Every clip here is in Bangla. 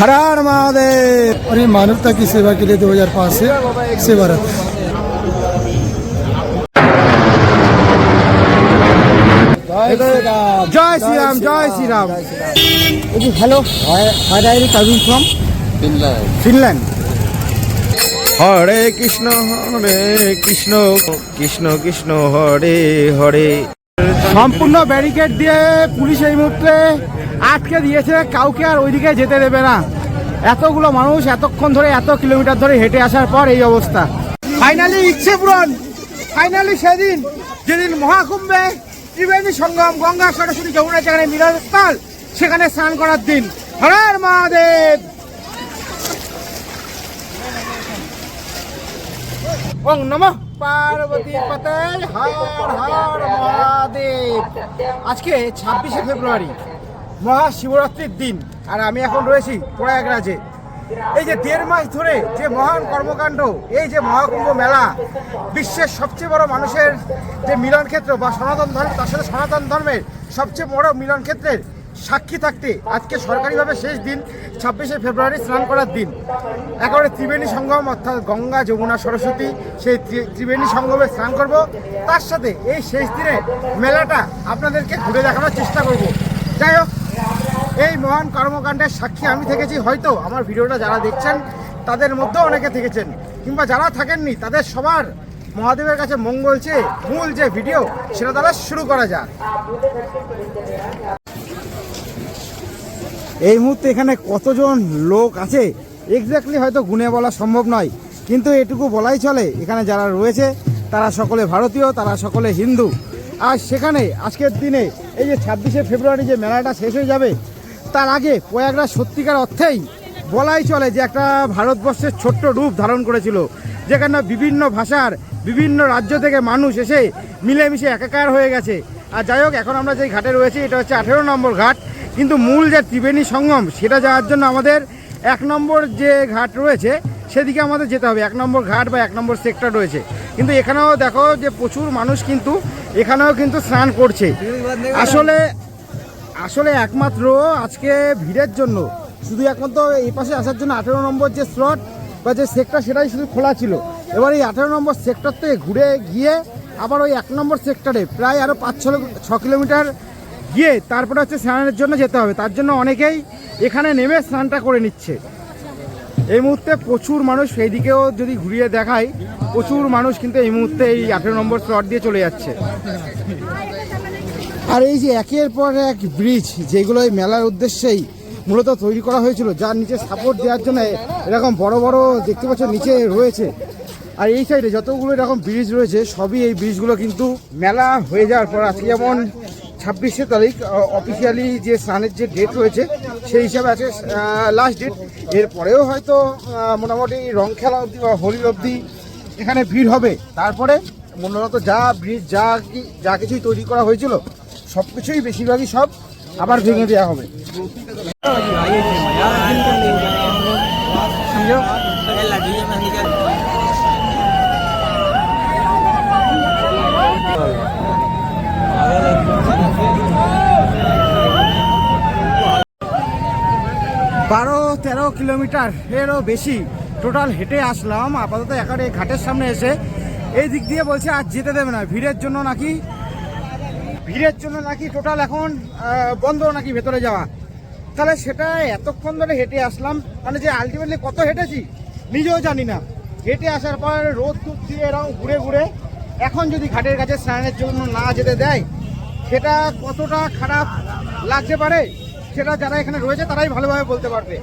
हर हर महादेव। और ये मानवता की सेवा के लिए 2005 से सेवारत है জয় শ্রীরাম জয় Shriram hello where coming from Finland Hare Krishna Hare Krishna Krishna Krishna Hare Hare সম্পূর্ণ ব্যারিকেড দিয়ে পুলিশ এই মুহূর্তে আটকে দিয়েছে কাউকে আর ওইদিকে যেতে দেবে না। এতগুলো মানুষ এতক্ষণ ধরে এত কিলোমিটার ধরে হেঁটে আসার পর এই অবস্থা। ফাইনালি ইচ্ছে পূরণ। ফাইনালি সেদিন যেদিন মহাকুম্ভে ত্রিবেণী সঙ্গম গঙ্গা সরস্বতী যমুনা যেখানে মিলনস্থল সেখানে স্নান করার দিন। হরার মহাদেব! ওং নমঃ পার্বতী পতে হর হর মহাদেব! আজকে ছাব্বিশে ফেব্রুয়ারি, মহাশিবরাত্রির দিন, আর আমি এখন রয়েছি প্রয়াগরাজে। এই যে দেড় মাস ধরে যে মহান কর্মকাণ্ড, এই যে মহাকুম্ভ মেলা, বিশ্বের সবচেয়ে বড় মানুষের যে মিলন ক্ষেত্র বা সনাতন ধর্ম, তার সাথে সনাতন ধর্মের সবচেয়ে বড় মিলন ক্ষেত্রের সাক্ষী থাকতে আজকে সরকারিভাবে শেষ দিন, ছাব্বিশে ফেব্রুয়ারি স্নান করার দিন। একেবারে ত্রিবেণী সঙ্গম, অর্থাৎ গঙ্গা, যমুনা, সরস্বতী, সেই ত্রিবেণী সঙ্গমে স্নান করব। তার সাথে এই শেষ দিনে মেলাটা আপনাদেরকে ঘুরে দেখানোর চেষ্টা করব। যাই হোক এই মহান কর্মকাণ্ডের সাক্ষী আমি থেকেছি। হয়তো আমার ভিডিওটা যারা দেখছেন, তাদের মধ্যেও অনেকে থেকেছেন। কিংবা যারা থাকেননি, তাদের সবার মহাদেবের কাছে মঙ্গল চেয়ে মূল যে ভিডিও, সেটা তাহলে শুরু করা যাক। এই মুহূর্তে এখানে কতজন লোক আছে? এক্স্যাক্টলি হয়তো গুনে বলা সম্ভব নয়। কিন্তু এটুকু বলাই চলে, এখানে যারা রয়েছে, তারা সকলে ভারতীয়, তারা সকলে হিন্দু। আর সেখানে আজকের দিনে, এই যে ছাব্বিশে ফেব্রুয়ারি যে মেলাটা শেষ হয়ে যাবে তার আগে প্রয়াগরাজ সত্যিকার অর্থেই বলাই চলে যে একটা ভারতবর্ষের ছোট্ট রূপ ধারণ করেছিল, যেখানে বিভিন্ন ভাষার বিভিন্ন রাজ্য থেকে মানুষ এসে মিলেমিশে একাকার হয়ে গেছে। আর যাই হোক, এখন আমরা যে ঘাটে রয়েছি, এটা হচ্ছে আঠেরো নম্বর ঘাট। কিন্তু মূল যে ত্রিবেণী সঙ্গম, সেটা যাওয়ার জন্য আমাদের এক নম্বর যে ঘাট রয়েছে, সেদিকে আমাদের যেতে হবে। এক নম্বর ঘাট বা এক নম্বর সেক্টর রয়েছে। কিন্তু এখানেও দেখো যে প্রচুর মানুষ কিন্তু এখানেও কিন্তু স্নান করছে। আসলে আসলে একমাত্র আজকে ভিড়ের জন্য, শুধু একমাত্র এই পাশে আসার জন্য আঠেরো নম্বর যে স্লট বা যে সেক্টর সেটাই শুধু খোলা ছিল। এবার এই আঠেরো নম্বর সেক্টর থেকে ঘুরে গিয়ে আবার ওই এক নম্বর সেক্টরে প্রায় আরও পাঁচ, ছ ছ কিলোমিটার গিয়ে তারপরে হচ্ছে স্নানের জন্য যেতে হবে। তার জন্য অনেকেই এখানে নেমে স্নানটা করে নিচ্ছে। এই মুহূর্তে প্রচুর মানুষ সেই দিকেও যদি ঘুরিয়ে দেখায় প্রচুর মানুষ কিন্তু এই মুহূর্তে এই আঠেরো নম্বর স্লট দিয়ে চলে যাচ্ছে। আর এই যে একের পর এক ব্রিজ যেগুলো এই মেলার উদ্দেশ্যেই মূলত তৈরি করা হয়েছিল, যার নিচে সাপোর্ট দেওয়ার জন্য এরকম বড় বড় দেখতে পাচ্ছ নিচে রয়েছে। আর এই সাইডে যতগুলো এরকম ব্রিজ রয়েছে, সবই এই ব্রিজগুলো কিন্তু মেলা হয়ে যাওয়ার পর আজকে যেমন ছাব্বিশে তারিখ অফিসিয়ালি যে স্নানের যে ডেট রয়েছে, সেই হিসাবে আছে লাস্ট ডেট এরপরেও হয়তো মোটামুটি রং খেলা অবধি বা হোলি অবধি এখানে ভিড় হবে। তারপরে মূলত যা ব্রিজ, যা যা কিছুই তৈরি করা হয়েছিল সব কিছুই বেশিরভাগই সব আবার ভেঙে দেওয়া হবে। বারো তেরো কিলোমিটার এরও বেশি টোটাল হেঁটে আসলাম। আপাতত একারে ঘাটের সামনে এসে এই দিক দিয়ে বলছে আর যেতে দেবে না। ভিড়ের জন্য নাকি ভিড়ের জন্য নাকি টোটাল এখন বন্ধ নাকি ভেতরে যাওয়া? তাহলে সেটা এতক্ষণ ধরে হেঁটে আসলাম। মানে যে আলটিমেটলি কত হেঁটেছি, নিজেও জানি না। হেঁটে আসার পর রোদ টুপ দিয়ে এরকম ঘুরে ঘুরে এখন যদি ঘাটের কাছে স্নানের জন্য না যেতে দেয়, সেটা কতটা খারাপ লাগতে পারে, সেটা যারা এখানে রয়েছে তারাই ভালোভাবে বলতে পারবে।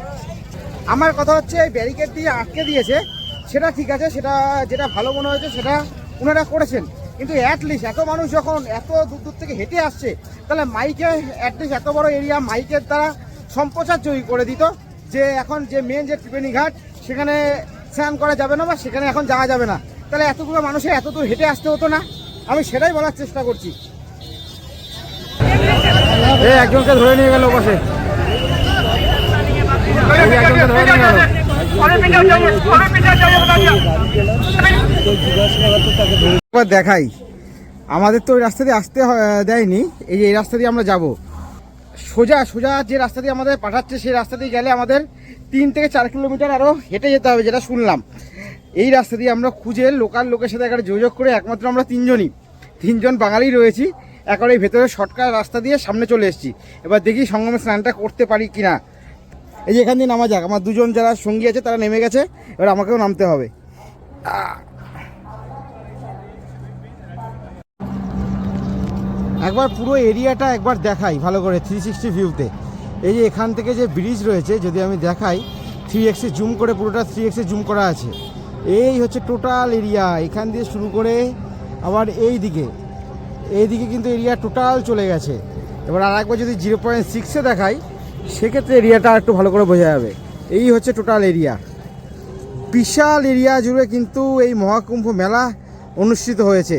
আমার কথা হচ্ছে, এই ব্যারিকেড দিয়ে আটকে দিয়েছে, সেটা ঠিক আছে, সেটা যেটা ভালো মনে হয়েছে সেটা ওনারা করেছেন। কিন্তু অ্যাটলিস্ট এত মানুষ যখন এত দূর দূর থেকে হেঁটে আসছে তাহলে মাইকে অ্যাটলিস্ট এত বড় এরিয়া মাইকের দ্বারা সম্প্রচার তৈরি করে দিত যে এখন যে মেন যে ত্রিবেণী ঘাট সেখানে স্নান করা যাবে না বা সেখানে এখন যাওয়া যাবে না তাহলে এতগুলো মানুষের এত দূর হেঁটে আসতে হতো না আমি সেটাই বলার চেষ্টা করছি একজনকে ধরে নিয়ে গেল বসে একজনকে ধরে নিয়ে গেল একবার দেখাই। আমাদের তো ওই রাস্তা দিয়ে আসতে দেয়নি। এই যে এই রাস্তা দিয়ে আমরা যাব। সোজা সোজা যে রাস্তা দিয়ে আমাদের পাঠাচ্ছে, সেই রাস্তা দিয়ে গেলে আমাদের তিন থেকে চার কিলোমিটার আরও হেঁটে যেতে হবে, যেটা শুনলাম। এই রাস্তা দিয়ে আমরা খুঁজে লোকাল লোকের সাথে একটা যোগাযোগ করে একমাত্র আমরা তিনজনই। তিনজন বাঙালি রয়েছি। একবার এই ভেতরে শর্টকাট রাস্তা দিয়ে সামনে চলে এসেছি। এবার দেখি সঙ্গমে স্নানটা করতে পারি কি না এই যে এখান দিয়ে নামা যাক। আমার দুজন যারা সঙ্গী আছে, তারা নেমে গেছে। এবার আমাকেও নামতে হবে। একবার পুরো এরিয়াটা একবার দেখাই ভালো করে থ্রি সিক্সটি ভিউতে এই যে এখান থেকে যে ব্রিজ রয়েছে, যদি আমি দেখাই থ্রি এক্সে জুম করে পুরোটা থ্রি এক্সে জুম করা আছে। এই হচ্ছে টোটাল এরিয়া এখান দিয়ে শুরু করে আবার এই দিকে এই দিকে কিন্তু এরিয়া টোটাল চলে গেছে। এবার আর একবার যদি জিরো পয়েন্ট সিক্সে দেখাই, সেক্ষেত্রে এরিয়াটা একটু ভালো করে বোঝা যাবে। এই হচ্ছে টোটাল এরিয়া বিশাল এরিয়া জুড়ে কিন্তু এই মহাকুম্ভ মেলা অনুষ্ঠিত হয়েছে।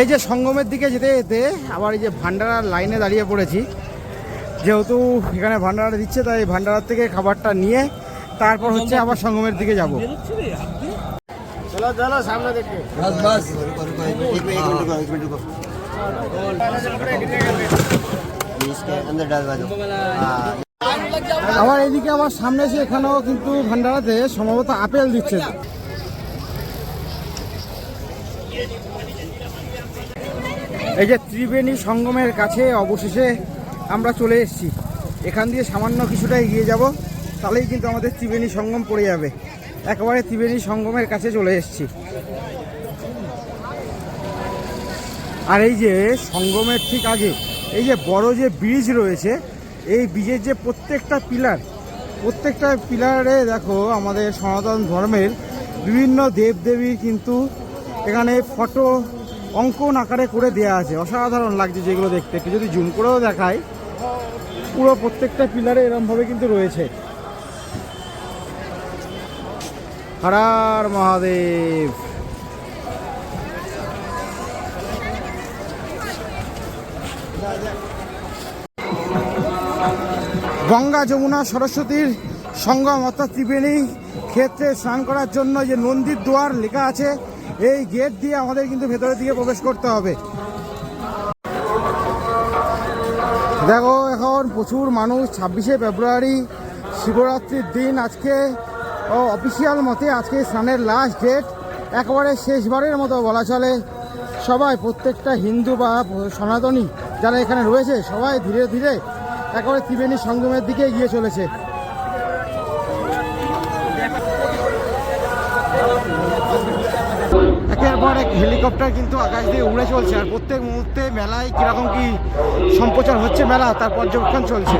এই যে সঙ্গমের দিকে যেতে যেতে আবার এই যে ভান্ডারার লাইনে দাঁড়িয়ে পড়েছি। যেহেতু এখানে ভান্ডারা দিচ্ছে তাই ভান্ডারার থেকে খাবারটা নিয়ে তারপর হচ্ছে আবার সঙ্গমের দিকে যাব। আবার এদিকে আবার সামনে এসে এখানেও কিন্তু ভান্ডারাতে সম্ভবত আপেল দিচ্ছে। এই যে ত্রিবেণী সঙ্গমের কাছে অবশেষে আমরা চলে এসেছি। এখান দিয়ে সামান্য কিছুটা এগিয়ে যাব, তাহলেই কিন্তু আমাদের ত্রিবেণী সঙ্গম পড়ে যাবে। একেবারে ত্রিবেণী সঙ্গমের কাছে চলে এসেছি। আর এই যে সঙ্গমের ঠিক আগে, এই যে বড় যে ব্রিজ রয়েছে, এই ব্রিজের যে প্রত্যেকটা পিলার, প্রত্যেকটা পিলারে দেখো আমাদের সনাতন ধর্মের বিভিন্ন দেবদেবীর কিন্তু এখানে ফটো অঙ্কন আকারে করে দেওয়া আছে। অসাধারণ লাগছে যেগুলো দেখতে। একটু যদি জুম করেও দেখায় পুরো প্রত্যেকটা পিলারে এরমভাবে কিন্তু রয়েছে। হরার মহাদেব। গঙ্গা যমুনা সরস্বতীর সঙ্গম অর্থাৎ ত্রিবেণী ক্ষেত্রে স্নান করার জন্য যে নন্দীর দুয়ার লেখা আছে এই গেট দিয়ে আমাদের কিন্তু ভেতরের দিকে প্রবেশ করতে হবে। দেখো, এখন প্রচুর মানুষ, ছাব্বিশে ফেব্রুয়ারি, শিবরাত্রির দিন আজকে। ও অফিসিয়াল মতে আজকে স্নানের লাস্ট ডেট একেবারে শেষবারের মতো বলা চলে। সবাই, প্রত্যেকটা হিন্দু বা সনাতনী যারা এখানে রয়েছে, সবাই ধীরে ধীরে একেবারে ত্রিবেণী সঙ্গমের দিকে এগিয়ে চলেছে একের পর এক হেলিকপ্টার কিন্তু আকাশ দিয়ে উড়ে চলছে। আর প্রত্যেক মুহূর্তে মেলায় কীরকম কি সম্প্রচার হচ্ছে মেলা, তার পর্যবেক্ষণ চলছে।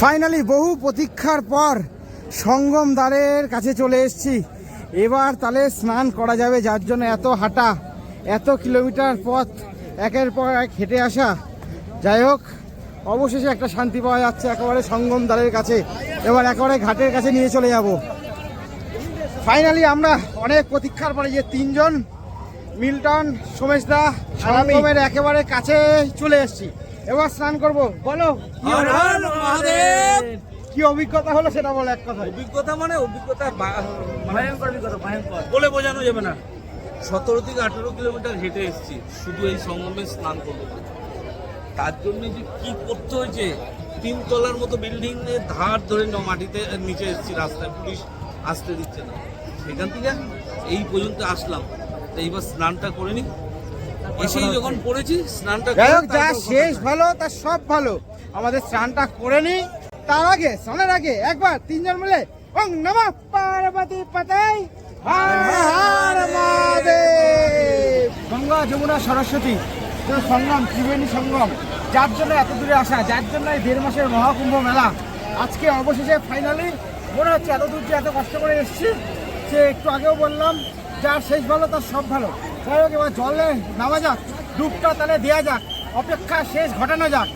ফাইনালি বহু প্রতীক্ষার পর সঙ্গম দ্বারের কাছে চলে এসেছি। এবার তাহলে স্নান করা যাবে যার জন্য এত হাঁটা এত কিলোমিটার পথ একের পর এক হেঁটে আসা। যাই হোক অবশেষে একটা শান্তি পাওয়া যাচ্ছে একেবারে সঙ্গম দ্বারের কাছে। এবার একেবারে ঘাটের কাছে নিয়ে চলে যাব। ফাইনালি আমরা অনেক প্রতীক্ষার পরে যে তিনজন মিল্টন সোমেশ দা সঙ্গমের একেবারে কাছে চলে এসেছি। এবার স্নান করব। বলো। কি অভিজ্ঞতা হলো সেটা বলো এক কথা অভিজ্ঞতা মানে অভিজ্ঞতা ভয়ঙ্কর অভিজ্ঞতা ভয়ঙ্কর। বলে বোঝানো যাবে না। সতেরো থেকে আঠেরো কিলোমিটার হেঁটে এসেছি শুধু এই সঙ্গমে স্নান করব। তার জন্য যে কি করতে হয়েছে তিন তলার মতো বিল্ডিং ধার ধরে ন- মাটিতে নিচে এসেছি রাস্তায় পুলিশ আসতে দিচ্ছে না। সেখান থেকে এই পর্যন্ত আসলাম। তো এইবার স্নানটা করে নি। এসেই যখন পড়েছি স্নানটা যাই করে হোক যা শেষ ভালো তার সব ভালো। আমাদের স্নানটা করে নি। তার আগে স্নানের আগে একবার তিনজন মিলে ওং নমঃ পার্বতী পাতাই। হর গঙ্গা যমুনা সরস্বতী সঙ্গম ত্রিবেণী সঙ্গম যার জন্য এত দূরে আসা, যার জন্য এই দেড় মাসের মহাকুম্ভ মেলা। আজকে অবশেষে ফাইনালি মনে হচ্ছে এত দূর যে এত কষ্ট করে এসেছি, সে একটু আগেও বললাম, যার শেষ ভালো তার সব ভালো। যাই হোক, এবার জলে নামা যাক, ডুবটা তাহলে দেওয়া যাক, অপেক্ষা শেষ ঘটানো যাক।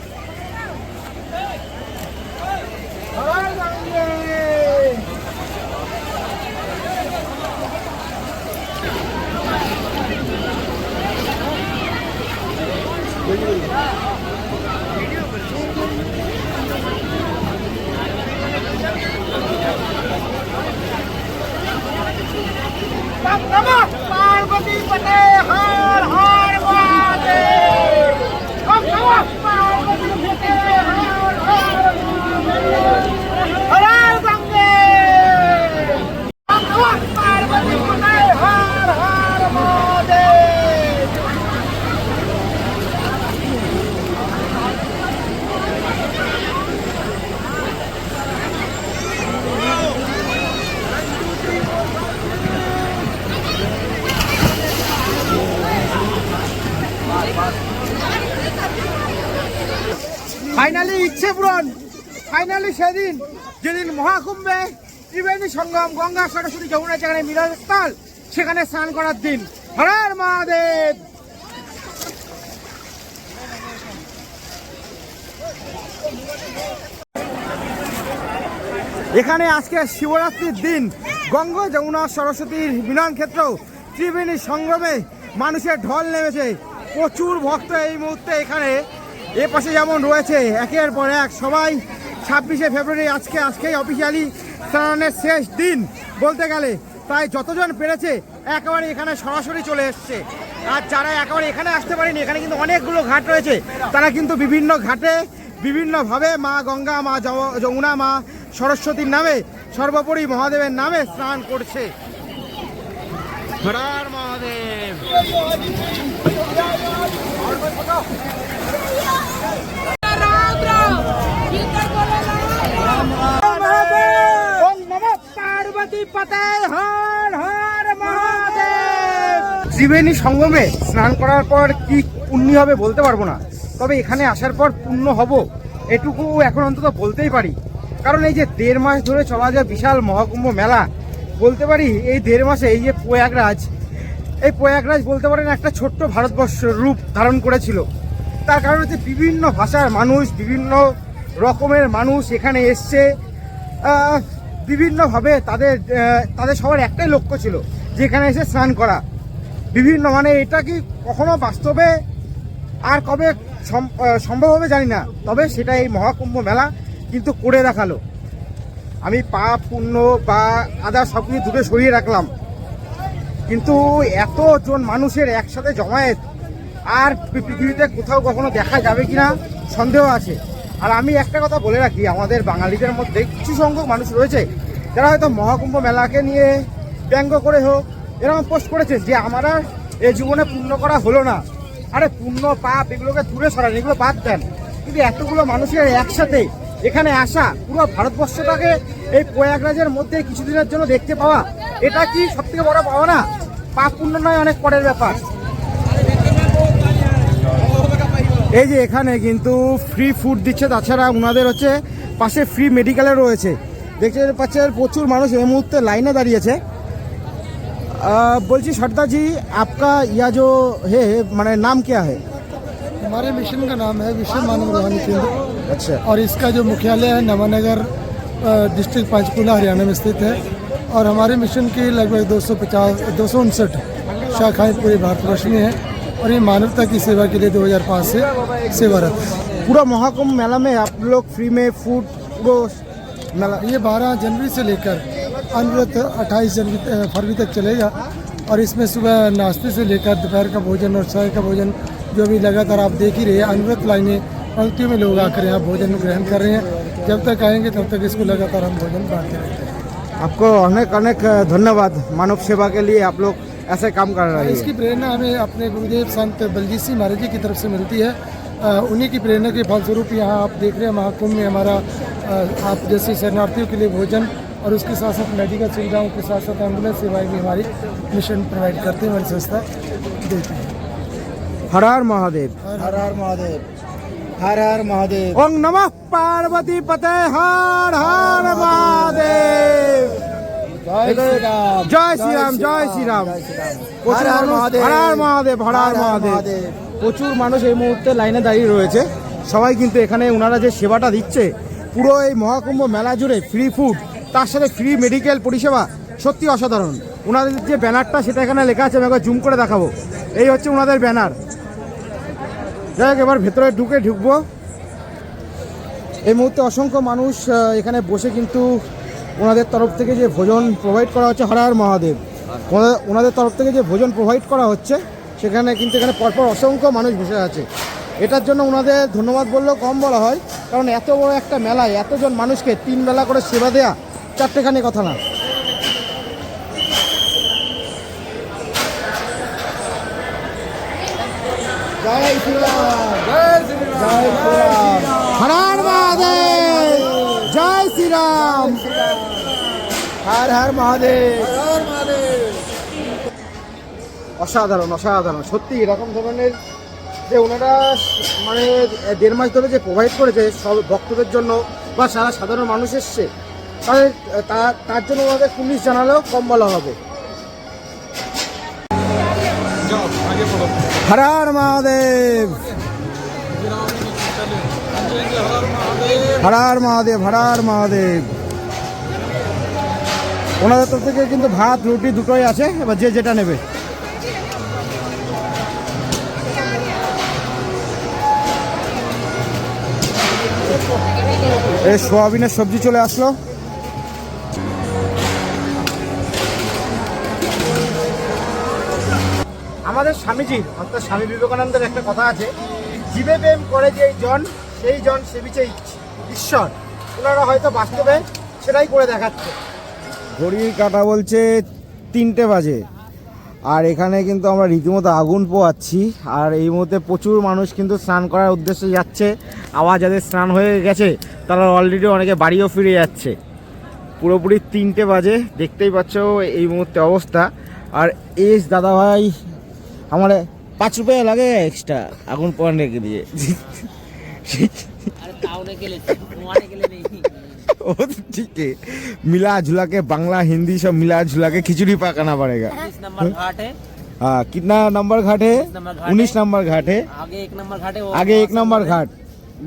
সেদিন যেদিন মহাকুম্ভে ত্রিবেণী সঙ্গম গঙ্গা সরস্বতী যমুনা যেখানে মিলনস্থল, সেখানে স্নান করার দিন। হরার মহাদেব! এখানে আজকে শিবরাত্রির দিন। গঙ্গা, যমুনা, সরস্বতীর মিলন ক্ষেত্রেও ত্রিবেণী সংগ্রামে মানুষের ঢল নেমেছে। প্রচুর ভক্ত এই মুহূর্তে এখানে। এ পাশে যেমন রয়েছে, একের পর এক সবাই ছাব্বিশে ফেব্রুয়ারি আজকে, আজকেই অফিসিয়ালি স্নানের শেষ দিন বলতে গেলে। তাই যতজন পেরেছে, একেবারে এখানে সরাসরি চলে এসছে। আর যারা একেবারে এখানে আসতে পারেনি, এখানে কিন্তু অনেকগুলো ঘাট রয়েছে। তারা কিন্তু বিভিন্ন ঘাটে বিভিন্নভাবে মা গঙ্গা, মা যমুনা, মা সরস্বতীর নামে, সর্বোপরি মহাদেবের নামে স্নান করছে। মহাদেব ওম নমঃ পার্বতী পতে হর হর মহাদেব ত্রিবেণী সঙ্গমে স্নান করার পর কি পুণ্য হবে বলতে পারব না। তবে এখানে আসার পর পুণ্য হব, এটুকু এখন অন্তত বলতেই পারি। কারণ এই যে দেড় মাস ধরে চলা যায় বিশাল মহাকুম্ভ মেলা, বলতে পারি এই দেড় মাসে এই যে প্রয়াগরাজ, এই প্রয়াগরাজ বলতে পারেন একটা ছোট্ট ভারতবর্ষ রূপ ধারণ করেছিল। তার কারণ হচ্ছে বিভিন্ন ভাষার মানুষ, বিভিন্ন রকমের মানুষ এখানে এসছে। বিভিন্নভাবে তাদের তাদের সবার একটাই লক্ষ্য ছিল যে এখানে এসে স্নান করা। বিভিন্ন মানে এটা কি কখনো বাস্তবে আর কবে সম- সম্ভব হবে জানি না, তবে সেটা এই মহাকুম্ভ মেলা কিন্তু করে দেখাল। আমি পাপ পুণ্য বা আদার সব কিছু দূরে সরিয়ে রাখলাম। কিন্তু এতজন মানুষের একসাথে জমায়েত, আর পৃথিবীতে কোথাও কখনো দেখা যাবে কিনা সন্দেহ আছে। আর আমি একটা কথা বলে রাখি, আমাদের বাঙালিদের মধ্যে কিছু সংখ্যক মানুষ রয়েছে, যারা হয়তো মহাকুম্ভ মেলাকে নিয়ে ব্যঙ্গ করে হোক, এরকম পোস্ট করেছে যে আমার আর এ জীবনে পূর্ণ করা হলো না। আরে পূর্ণ পাপ, এগুলোকে দূরে সরান, এগুলো বাদ দেন। কিন্তু এতগুলো মানুষের একসাথে এখানে আসা, পুরো ভারতবর্ষটাকে এই প্রয়াগরাজের মধ্যে কিছুদিনের জন্য দেখতে পাওয়া, এটা কি সব থেকে বড় পাওয়া না পাপ পুণ্য নয়, অনেক পরের ব্যাপার। এই যে এখানে কিন্তু ফ্রি ফুড দিচ্ছে তাছাড়া ওনাদের হচ্ছে পাশে ফ্রি মেডিকেলও রয়েছে দেখতে পাচ্ছেন প্রচুর মানুষ এই মুহূর্তে লাইনে দাঁড়িয়েছে আহ, বলছি সর্দার জি आपका यह जो है মানে नाम क्या है हमारे मिशन का नाम है विश्व मानव रूहानी केंद्र अच्छा और इसका जो मुख्यालय है नवानगर अ, डिस्ट्रिक्ट पंचकुला हरियाणा में स्थित है और हमारे मिशन की लगभग दो सौ पचास दो सौ उनसठ शाखाएँ पूरे भारतवर्ष में हैं और ये मानवता की सेवा के लिए 2005 से सेवारत। पूरा महाकुंभ मेला में आप लोग फ्री में फ़ूड वो मेला, ये 12 जनवरी से लेकर अनवरत 28 जनवरी फरवरी तक चलेगा। और इसमें सुबह नाश्ते से लेकर दोपहर का भोजन और चाय का भोजन, जो भी लगातार आप देख ही रहे हैं, अनवरत लाइनें, पंक्तियों में लोग आकर यहाँ भोजन ग्रहण कर रहे हैं। जब तक आएँगे तब तक इसको लगातार हम भोजन बांटते रहते हैं। आपको अनेक अनेक धन्यवाद मानव सेवा के लिए आप लोग। ऐसे काम कर रहे है इसकी प्रेरणा हमें अपने गुरुदेव संत बलजीत सिंह महाराज जी की तरफ़ से मिलती है। उन्हीं की प्रेरणा के फलस्वरूप यहाँ आप देख रहे हैं महाकुंभ में हमारा आप जैसे शरणार्थियों के लिए भोजन और उसके साथ साथ मेडिकल सुविधाओं के साथ साथ एंबुलेंस सेवाएँ भी हमारी मिशन प्रोवाइड करते हैं हमारी संस्था देती है। हर हर महादेव। हर हर महादेव। हर हर महादेव। ओम नमः पार्वती पते हर हर महादेव। জয় শ্রীরাম জয় শ্রীরাম প্রচুর হর হর মানুষ- মহাদেব। হর হর মহাদেব। প্রচুর মানুষ এই মুহূর্তে লাইনে দাঁড়িয়ে রয়েছে। সবাই কিন্তু এখানে ওনারা যে সেবাটা দিচ্ছে পুরো এই মহাকুম্ভ মেলা জুড়ে ফ্রি ফুড তার সাথে ফ্রি মেডিকেল পরিষেবা সত্যি অসাধারণ। ওনাদের যে ব্যানারটা সেটা এখানে লেখা আছে আমি একবার জুম করে দেখাবো। এই হচ্ছে ওনাদের ব্যানার। যাই হোক এবার ভেতরে ঢুকে ঢুকবো। এই মুহূর্তে অসংখ্য মানুষ এখানে বসে কিন্তু ওনাদের তরফ থেকে যে ভোজন প্রোভাইড করা হচ্ছে, হর হর মহাদেব। ওনাদের- তরফ থেকে যে ভোজন প্রোভাইড করা হচ্ছে, সেখানে কিন্তু এখানে পরপর অসংখ্য মানুষ বসে আছে। এটার জন্য ওনাদের ধন্যবাদ বললেও কম বলা হয়, কারণ এত বড় একটা মেলায় এতজন মানুষকে তিন বেলা করে সেবা দেয়া চারটেখানি কথা না। জয় জয় হর মহাদেব জয় শ্রীরাম হর হর মহাদেব। অসাধারণ অসাধারণ। সত্যি এরকম ধরনের যে ওনারা মানে দেড় মাস ধরে যে প্রোভাইড করেছে সব ভক্তদের জন্য বা সারা সাধারণ মানুষ এসছে তাদের তার জন্য ওনাদের পুলিশ জানালেও কম বলা হবে। হর হর মহাদেব। হর হর মহাদেব হর হর মহাদেব। ওনাদের থেকে কিন্তু ভাত, রুটি দুটোই আছে, এবার যে যেটা নেবে। এই সোয়াবিনের সবজি চলে আসলো। আমাদের স্বামীজি, অর্থাৎ স্বামী বিবেকানন্দের একটা কথা আছে, জীবে প্রেম করে যে জন, সেই জন সেবিছে ঈশ্বর। ওনারা হয়তো বাস্তবে সেটাই করে দেখাচ্ছে। ঘড়ির কাটা বলছে তিনটে বাজে। আর এখানে কিন্তু আমরা রীতিমতো আগুন পোয়াচ্ছি আর এই মুহূর্তে প্রচুর মানুষ কিন্তু স্নান করার উদ্দেশ্যে যাচ্ছে। আবার যাদের স্নান হয়ে গেছে, তারা অলরেডি অনেকে বাড়িও ফিরে যাচ্ছে। পুরোপুরি তিনটে বাজে, দেখতেই পাচ্ছ এই মুহূর্তে অবস্থা। আর এস দাদা ভাই আমার পাঁচ রুপয়ে লাগে এক্সট্রা আগুন পোয়ান রেখে দিয়ে। अरे तावने के लिए घुमाने के लिए नहीं ও তো ठीक है मिला जुला के बांग्ला हिंदी सब मिला जुला के खिचड़ी पकाना पड़ेगा बीस नंबर घाट है हाँ कितना नंबर घाट है नंबर घाट उन्नीस है। नंबर घाट है आगे एक नंबर घाट है वो आगे एक नंबर घाट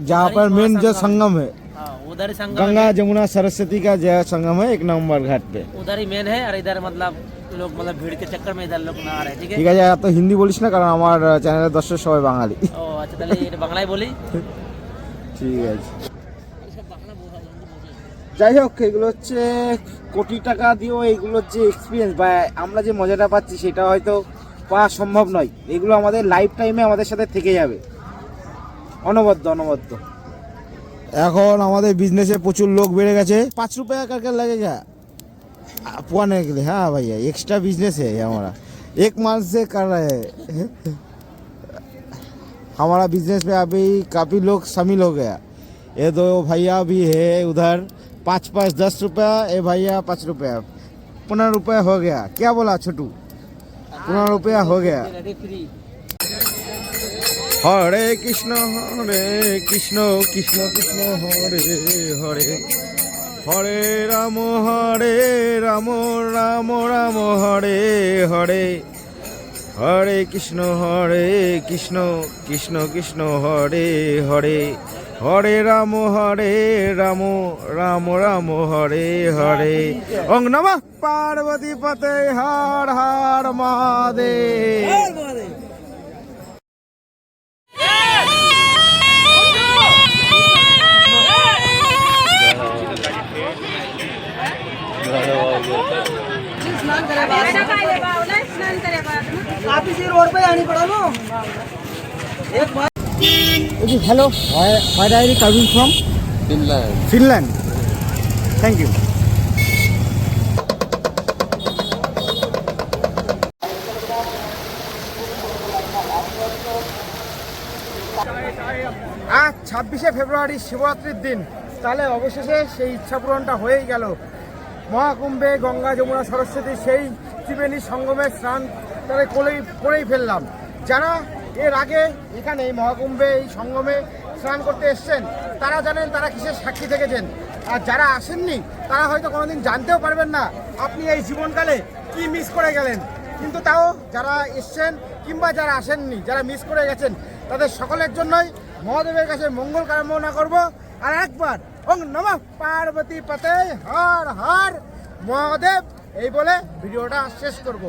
जहाँ पर मेन जो संगम है हाँ, उधर ही संगम गंगा है जमुना सरस्वती का जो संगम है एक नंबर घाट पे उधर ही मेन है और इधर मतलब लोग मतलब भीड़ के चक्कर में इधर लोग ना आ रहे हैं ठीक ঠিক है আছে এত হিন্দি বলিস না কারণ আমার চ্যানেলের দর্শক সবাই বাঙালি ओ अच्छा তাহলে এটা বাংলায় বলি ঠিক আছে যাই হোক এগুলো হচ্ছে কোটি টাকা দিয়েও এইগুলোর যে এক্সপিরিয়েন্স বা আমরা যে মজাটা পাচ্ছি সেটা হয়তো পাওয়া সম্ভব নয় এগুলো আমাদের লাইফ টাইমে আমাদের সাথে থেকে যাবে অনবদ্য অনবদ্য এখন আমাদের বিজনেসে প্রচুর লোক বেড়ে গেছে पाँच रुपया करके लगेगा पुआने के लिए हाँ भैया एक्स्ट्रा बिजनेस है ये हमारा एक माल से कर रहे हैं हमारा बिजनेस में अभी काफ़ी लोग शामिल हो गया ये दो भैया भी है उधर पाँच पाँच दस रुपया ये भैया पाँच रुपया पंद्रह रुपया हो गया क्या बोला छोटू पंद्रह रुपया हो गया रेडी फ्री হরে কৃষ্ণ হরে কৃষ্ণ কৃষ্ণ কৃষ্ণ হরে হরে হরে রাম হরে রাম রাম রাম হরে হরে হরে কৃষ্ণ হরে কৃষ্ণ কৃষ্ণ কৃষ্ণ হরে হরে হরে রাম হরে রাম রাম রাম হরে হরে ওং নমঃ পার্বতী পতে হর হর মহাদেব आप इसी रोड पे आनी पड़ा Okay, hello Where, where are you coming from? Finland. আজ ছাব্বিশে ফেব্রুয়ারি শিবরাত্রির দিন। তাহলে অবশেষে সেই ইচ্ছা পূরণটা হয়েই গেল। মহাকুম্ভে গঙ্গা যমুনা সরস্বতী সেই ত্রিবেণী সঙ্গমের স্নান তাহলে করেই করেই ফেললাম। যারা এর আগে এখানে এই মহাকুম্ভে, এই সঙ্গমে স্নান করতে এসছেন, তারা জানেন তারা কিসের সাক্ষী থেকেছেন। আর যারা আসেননি, তারা হয়তো কোনোদিন জানতেও পারবেন না আপনি এই জীবনকালে কি মিস করে গেলেন। কিন্তু তাও যারা এসছেন কিংবা যারা আসেননি, যারা মিস করে গেছেন, তাদের সকলের জন্যই মহাদেবের কাছে মঙ্গল কামনা করব। আর একবার, ওং নমঃ পার্বতী পতে হর হর মহাদেব, এই বলে ভিডিওটা শেষ করব।